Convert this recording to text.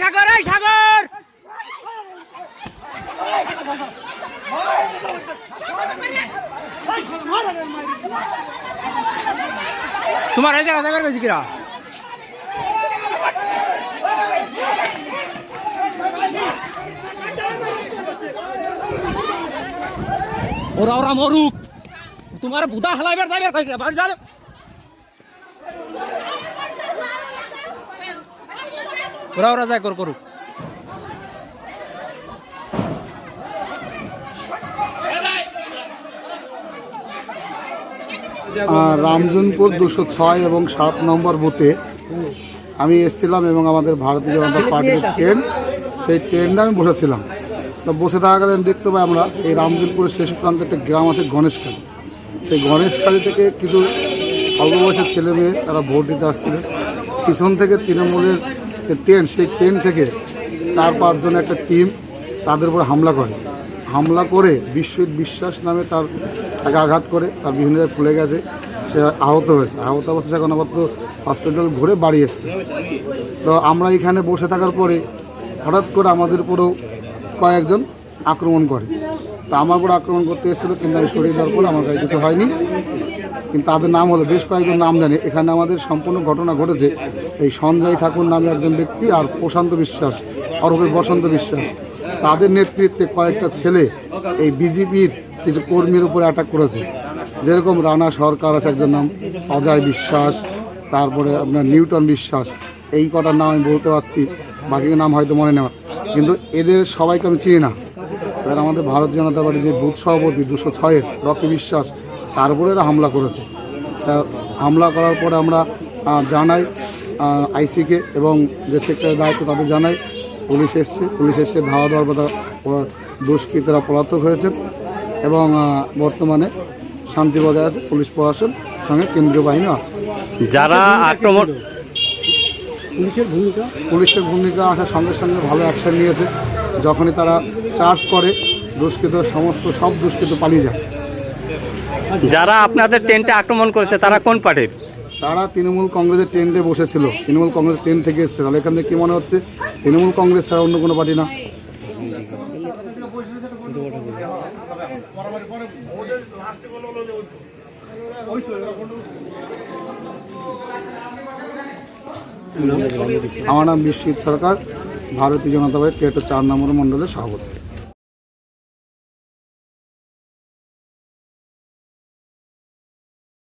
সাগর, এই সাগর! তোমার এই জায়গা যাবার গেছি কিরা? ওরা ওরা মরুক। তোমার বুদা হালাইবার যাইবার বাড়ি যা ওরা ওরা যাই কর করুক। রামজনপুর দুশো ছয় এবং সাত নম্বর বুথে আমি এসেছিলাম এবং আমাদের ভারতীয় জনতা পার্টির ট্রেন সেই ট্রেনটা আমি বসেছিলাম। তো বসে থাকাকালীন দেখতে পাই আমরা এই রামজনপুরের শেষ প্রান্তে একটা গ্রাম আছে গণেশখালী সেই গণেশখালী থেকে কিছু অল্প বয়সের ছেলে মেয়ে তারা ভোট দিতে আসছিলেন পিছন থেকে তৃণমূলের ট্রেন সেই ট্রেন থেকে চার পাঁচজন একটা টিম তাদের উপর হামলা করে। হামলা করে বিশ্বজিৎ বিশ্বাস নামে তার, তাকে আঘাত করে, তার বিভিন্ন জায়গায় ফুলে গেছে। সে আহত হয়েছে। আহত অবস্থা এখন আপাতত হসপিটাল ঘুরে বাড়ি এসছে। তো আমরা এখানে বসে থাকার পরে হঠাৎ করে আমাদের উপরেও কয়েকজন আক্রমণ করে। তো আমার উপর আক্রমণ করতে এসেছিল, কিন্তু আমি সরিয়ে দেওয়ার পর আমার কাছে কিছু হয়নি। কিন্তু তাদের নাম হলো, বেশ কয়েকজন নাম জানি। এখানে আমাদের সম্পূর্ণ ঘটনা ঘটেছে। এই সঞ্জয় ঠাকুর নামে একজন ব্যক্তি আর প্রশান্ত বিশ্বাস, অরূপে বসন্ত বিশ্বাস। তাদের নেতৃত্বে কয়েকটা ছেলে এই বিজেপির কিছু কর্মীর উপরে অ্যাটাক করেছে। যেরকম রানা সরকার আছে, একজন নাম অজয় বিশ্বাস, তারপরে আপনার নিউটন বিশ্বাস। এই কটার নাম আমি বলতে পারছি বাকি নাম হয়তো মনে নেওয়া কিন্তু এদের সবাইকে আমি চিনি না। এবার আমাদের ভারত জনতা পার্টির যে বুথ সভাপতি দুশো ছয়ের রকি বিশ্বাস তার উপরে এরা হামলা করেছে। তা হামলা করার পরে আমরা জানাই আইসিকে এবং যে সেক্টরের দায়িত্ব তাদের জানাই। পুলিশ এসছে পুলিশ এসে ধাওয়া দেওয়ার ওরা দুষ্কৃতীরা পলাতক হয়েছে এবং বর্তমানে শান্তি বজায় আছে পুলিশ প্রশাসন সঙ্গে কেন্দ্রীয় বাহিনী আছে। যারা আক্রমণ পুলিশের ভূমিকা? পুলিশের ভূমিকা আসার সঙ্গে সঙ্গে ভালো অ্যাকশন নিয়েছে। যখনই তারা চার্জ করে দুষ্কৃত সমস্ত সব দুষ্কৃত পালিয়ে যায়। যারা আপনাদের টেন্টে আক্রমণ করেছে তারা কোন পার্টির তারা তৃণমূল কংগ্রেসের ট্রেন্ডে বসেছিল। তৃণমূল কংগ্রেস ট্রেন থেকে এসছে। তাহলে এখান থেকে কী মনে হচ্ছে? তৃণমূল কংগ্রেস ছাড়া অন্য কোনো পার্টি না? আমার নাম বিশ্বজিৎ সরকার ভারতীয় জনতা পার্টি টেটো চার নম্বর মণ্ডলের সভাপতি।